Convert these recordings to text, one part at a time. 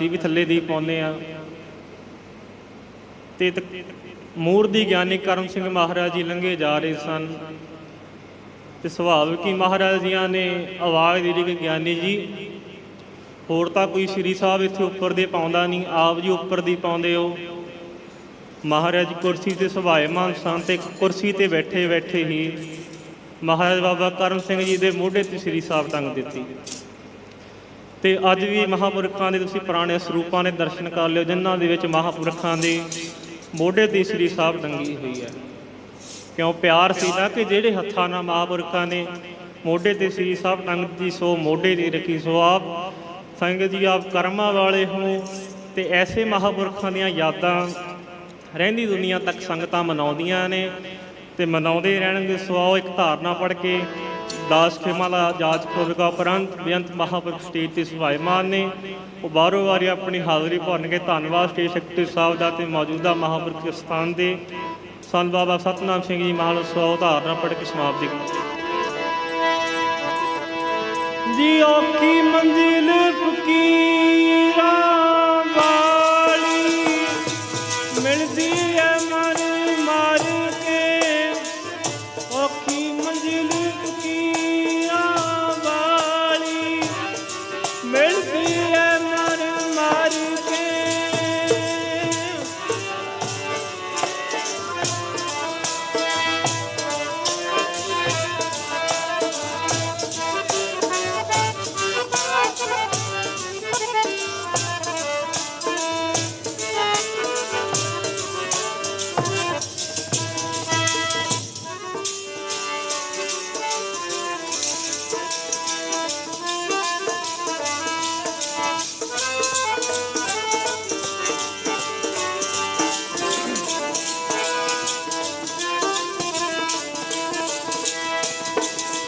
ਅਸੀਂ ਵੀ ਥੱਲੇ ਦੀ ਪਾਉਂਦੇ ਆ ਤੇ ਤ- ਮੂਰਤੀ ਗਿਆਨੀ ਕਰਮ ਸਿੰਘ ਮਹਾਰਾਜ ਜੀ ਲੰਘੇ ਜਾ ਰਹੇ ਸਨ। ਤੇ ਸੁਭਾਵਿਕ ਹੀ ਮਹਾਰਾਜ ਜੀਆਂ ਨੇ ਆਵਾਜ਼ ਦਿੱਤੀ ਕਿ ਗਿਆਨੀ ਜੀ, ਹੋਰ ਤਾਂ ਕੋਈ ਸ੍ਰੀ ਸਾਹਿਬ ਇੱਥੇ ਉੱਪਰ ਦੇ ਪਾਉਂਦਾ ਨਹੀਂ, ਆਪ ਜੀ ਉੱਪਰ ਦੀ ਪਾਉਂਦੇ ਹੋ। ਮਹਾਰਾਜ ਕੁਰਸੀ ਤੇ ਸੁਭਾਏਮਾਨ ਸਨ ਤੇ ਕੁਰਸੀ ਤੇ ਬੈਠੇ ਬੈਠੇ ਹੀ ਮਹਾਰਾਜ ਬਾਬਾ ਕਰਮ ਸਿੰਘ ਜੀ ਦੇ ਮੋਢੇ ਤੇ ਸ੍ਰੀ ਸਾਹਿਬ ਟੰਗ ਦਿੱਤੀ। ਤੇ ਅੱਜ ਵੀ ਮਹਾਪੁਰਖਾਂ ਦੇ ਤੁਸੀਂ ਪੁਰਾਣੇ ਸਰੂਪਾਂ ਦੇ ਦਰਸ਼ਨ ਕਰ ਲਿਓ, ਜਿਨ੍ਹਾਂ ਦੇ ਵਿੱਚ ਮਹਾਪੁਰਖਾਂ ਦੀ ਮੋਢੇ ਤੇ ਸ੍ਰੀ ਸਾਹਿਬ ਟੰਗੀ ਹੋਈ ਹੈ। ਕਿਉਂ ਪਿਆਰ ਸੀ ਨਾ ਕਿ ਜਿਹੜੇ ਹੱਥਾਂ ਨਾਲ ਮਹਾਪੁਰਖਾਂ ਨੇ ਮੋਢੇ ਤੇ ਸ੍ਰੀ ਸਾਹਿਬ ਟੰਗ ਦਿੱਤੀ, ਸੋ ਮੋਢੇ ਦੀ ਰੱਖੀ, ਸੋ ਆਪ ਸੰਗਤ ਜੀ, ਆਪ ਕਰਮਾਂ ਵਾਲੇ ਹੋ ਤੇ ਐਸੇ ਮਹਾਪੁਰਖਾਂ ਦੀਆਂ ਯਾਦਾਂ ਰਹਿੰਦੀ ਦੁਨੀਆ ਤੱਕ ਸੰਗਤਾਂ ਮਨਾਉਂਦੀਆਂ ਨੇ ਤੇ ਮਨਾਉਂਦੇ ਰਹਿਣਗੇ, ਸੋ ਆਓ ਇੱਕ ਧਾਰਨਾ ਪੜ ਕੇ ਦਾਸ ਖੇਮਾ ਦਾ ਜਾਜ ਉਪਰੰਤ ਬੇਅੰਤ ਮਹਾਪੁਰਖ ਸਟੇਜ ਤੇ ਸੁਭਾਇਮਾਨ ਨੇ। ਉਹ ਬਾਰੋ ਵਾਰੀ ਆਪਣੀ ਹਾਜ਼ਰੀ ਭਰਨਗੇ ਧੰਨਵਾਦ ਸਟੇਜ ਸ਼ਕਤੀ ਸਾਹਿਬ ਦਾ ਤੇ ਮੌਜੂਦਾ ਮਹਾਪੁਰਖ ਸਥਾਨ ਦੇ। ਸੰਤ ਬਾਬਾ ਸਤਨਾਮ ਸਿੰਘ ਜੀ ਮਹਾਰਾਜ ਸੋ ਧਾਰਨਾ ਪੜ ਕੇ ਸਮਾਪਤੀ ਜੀ ਔਖੀ ਮੰਜ਼ਿਲ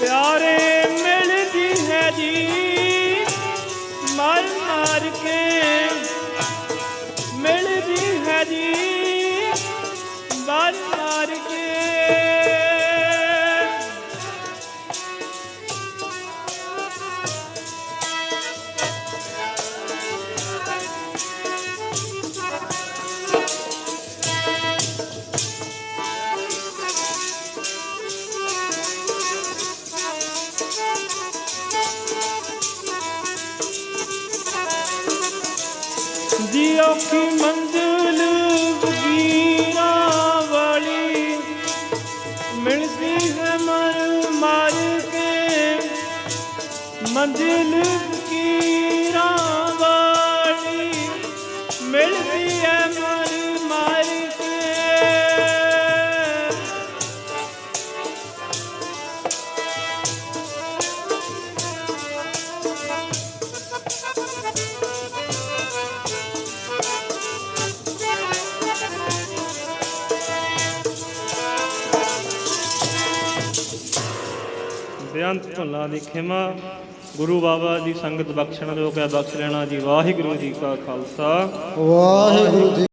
ਪਿਆਰੇ ਮਿਲਦੀ ਹੈ ਜੀ। ਮਰ ਮਰ ਕੇ ਮਿਲਦੀ ਹੈ ਜੀ। ਮਰ ਮਰ ਕੇ ਔਖੀ ਮੰਜ਼ਿਲ ਵਗੀਰਾਂ ਵਾਲੀ ਮਿਲਦੀ ਹੈ ਮਰ ਮਰ ਕੇ ਮੰਜ਼ਿਲ ਬੇਅੰਤ ਭੁੱਲਾਂ ਦੀ ਖਿਮਾ, ਗੁਰੂ ਬਾਬਾ ਦੀ ਸੰਗਤ ਬਖਸ਼ਣ ਜੋ ਕਿ ਬਖਸ਼ ਲੈਣਾ ਜੀ, ਵਾਹਿਗੁਰੂ ਜੀ ਕਾ ਖਾਲਸਾ। ਵਾਹਿਗੁਰੂ ਜੀ